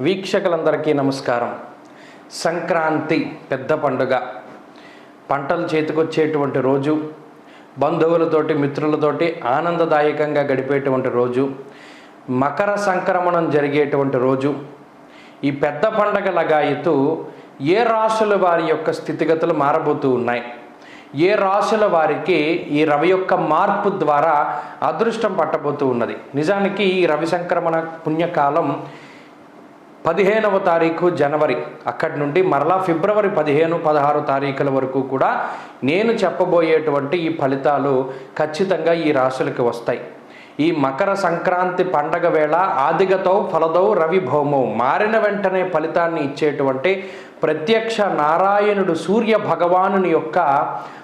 వీక్షకులందరికీ నమస్కారం. సంక్రాంతి పెద్ద పండుగ. పంటలు చేతికొచ్చేటువంటి రోజు. బంధువులతోటి మిత్రులతోటి ఆనందదాయకంగా గడిపేటువంటి రోజు. మకర సంక్రమణం జరిగేటువంటి రోజు. ఈ పెద్ద పండగ లగాయతు ఏ రాశుల వారి యొక్క స్థితిగతులు మారబోతూ ఉన్నాయి. ఏ రాశుల వారికి ఈ రవి యొక్క మార్పు ద్వారా అదృష్టం పట్టబోతూ ఉన్నది. నిజానికి ఈ రవి సంక్రమణ పుణ్యకాలం పదిహేనవ తారీఖు జనవరి. అక్కడి నుండి మరలా ఫిబ్రవరి పదిహేను పదహారు తారీఖుల వరకు కూడా నేను చెప్పబోయేటువంటి ఈ ఫలితాలు ఖచ్చితంగా ఈ రాశులకి వస్తాయి. ఈ మకర సంక్రాంతి పండగ వేళ ఆదిగతో ఫలదౌ రవి భౌమౌ మారిన వెంటనే ఫలితాన్ని ఇచ్చేటువంటి ప్రత్యక్ష నారాయణుడు సూర్య భగవానుని యొక్క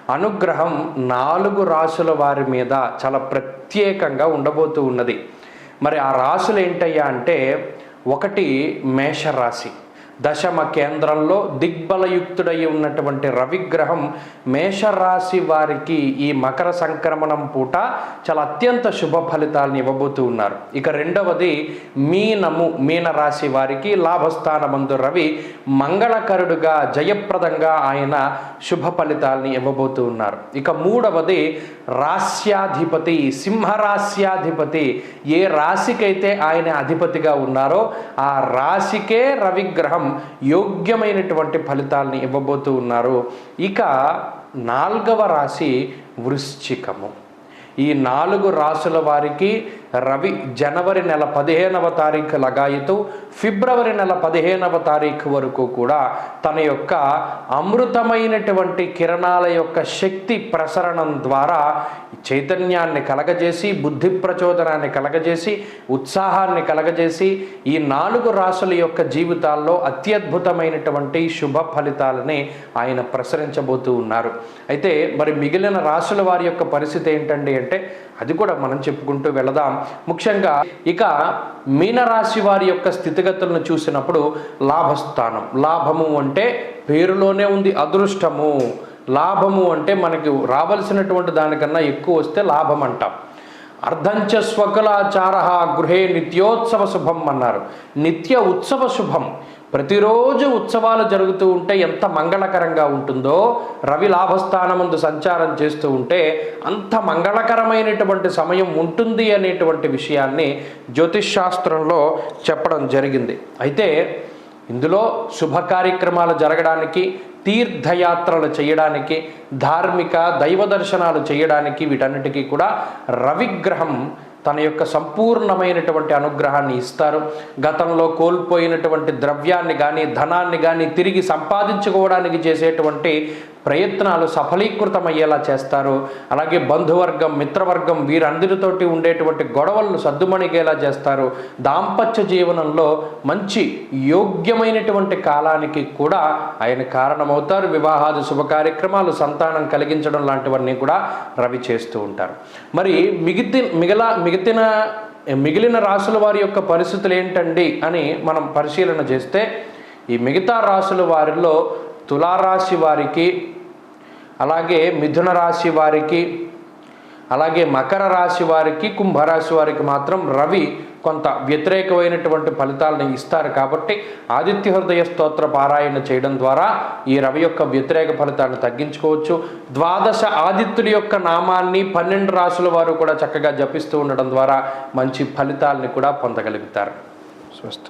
అనుగ్రహం నాలుగు రాశుల వారి మీద చాలా ప్రత్యేకంగా ఉండబోతూ ఉన్నది. మరి ఆ రాశులు ఏంటయ్యా అంటే ఒకటి మేషరాశి. దశమ కేంద్రంలో దిగ్బలయుక్తుడై ఉన్నటువంటి రవిగ్రహం మేషరాశి వారికి ఈ మకర సంక్రమణం పూట చాలా అత్యంత శుభ ఫలితాలను ఇవ్వబోతూ ఉన్నారు. ఇక రెండవది మీనము మీనరాశి వారికి లాభస్థానమందు రవి మంగళకరుడుగా జయప్రదంగా ఆయన శుభ ఫలితాలని ఇవ్వబోతూ ఉన్నారు. ఇక మూడవది రాస్యాధిపతి సింహరాస్యాధిపతి ఏ రాశికైతే ఆయన అధిపతిగా ఉన్నారో ఆ రాశికే రవిగ్రహం యోగ్యమైనటువంటి ఫలితాలని ఇవ్వబోతూ ఉన్నారు. ఇక నాల్గవ రాశి వృశ్చికము. ఈ నాలుగు రాసుల వారికి రవి జనవరి నెల పదిహేనవ తారీఖు లగాయితూ ఫిబ్రవరి నెల పదిహేనవ తారీఖు వరకు కూడా తన యొక్క అమృతమైనటువంటి కిరణాల యొక్క శక్తి ప్రసరణం ద్వారా చైతన్యాన్ని కలగజేసి బుద్ధి ప్రచోదనాన్ని కలగజేసి ఉత్సాహాన్ని కలగజేసి ఈ నాలుగు రాసుల యొక్క జీవితాల్లో అత్యద్భుతమైనటువంటి శుభ ఫలితాలని ఆయన ప్రసరించబోతూ ఉన్నారు. అయితే మరి మిగిలిన రాసుల వారి యొక్క పరిస్థితి ఏంటండి అంటే అది కూడా మనం చెప్పుకుంటూ వెళదాం. ముఖ్యంగా ఇక మీనరాశి వారి యొక్క స్థితిగతులను చూసినప్పుడు లాభస్థానం. లాభము అంటే పేరులోనే ఉంది అదృష్టము. లాభము అంటే మనకి రావలసినటువంటి దానికన్నా ఎక్కువ వస్తే లాభం అంటాం. అర్ధంచ స్వకులాచార గృహే నిత్యోత్సవ శుభం అన్నారు. నిత్య ఉత్సవ శుభం. ప్రతిరోజు ఉత్సవాలు జరుగుతూ ఉంటే ఎంత మంగళకరంగా ఉంటుందో రవి లాభస్థానముందు సంచారం చేస్తూ ఉంటే అంత మంగళకరమైనటువంటి సమయం ఉంటుంది అనేటువంటి విషయాన్ని జ్యోతిష్ శాస్త్రంలో చెప్పడం జరిగింది. అయితే ఇందులో శుభ కార్యక్రమాలు జరగడానికి తీర్థయాత్రలు చేయడానికి ధార్మిక దైవ దర్శనాలు చేయడానికి వీటన్నిటికీ కూడా రవిగ్రహం తన యొక్క సంపూర్ణమైనటువంటి అనుగ్రహాన్ని ఇస్తారు. గతంలో కోల్పోయినటువంటి ద్రవ్యాన్ని కానీ ధనాన్ని కానీ తిరిగి సంపాదించుకోవడానికి చేసేటువంటి ప్రయత్నాలు సఫలీకృతమయ్యేలా చేస్తారు. అలాగే బంధువర్గం మిత్రవర్గం వీరందరితోటి ఉండేటువంటి గొడవలను సద్దుమణిగేలా చేస్తారు. దాంపత్య జీవనంలో మంచి యోగ్యమైనటువంటి కాలానికి కూడా ఆయన కారణమవుతారు. వివాహాది శుభ కార్యక్రమాలు సంతానం కలిగించడం లాంటివన్నీ కూడా రవి చేస్తూ ఉంటారు. మరి మిగితి మిగల మిగతిన మిగిలిన రాసుల వారి యొక్క పరిస్థితులు ఏంటండి అని మనం పరిశీలన చేస్తే ఈ మిగతా రాసుల వారిలో తులారాశి వారికి అలాగే మిథున రాశి వారికి అలాగే మకర రాశి వారికి కుంభరాశి వారికి మాత్రం రవి కొంత వ్యతిరేకమైనటువంటి ఫలితాలను ఇస్తారు కాబట్టి ఆదిత్య హృదయ స్తోత్ర పారాయణ చేయడం ద్వారా ఈ రవి యొక్క వ్యతిరేక ఫలితాన్ని తగ్గించుకోవచ్చు. ద్వాదశ ఆదిత్యుడి యొక్క నామాన్ని పన్నెండు రాశుల వారు కూడా చక్కగా జపిస్తూ ఉండడం ద్వారా మంచి ఫలితాలని కూడా పొందగలుగుతారు. స్వస్తి.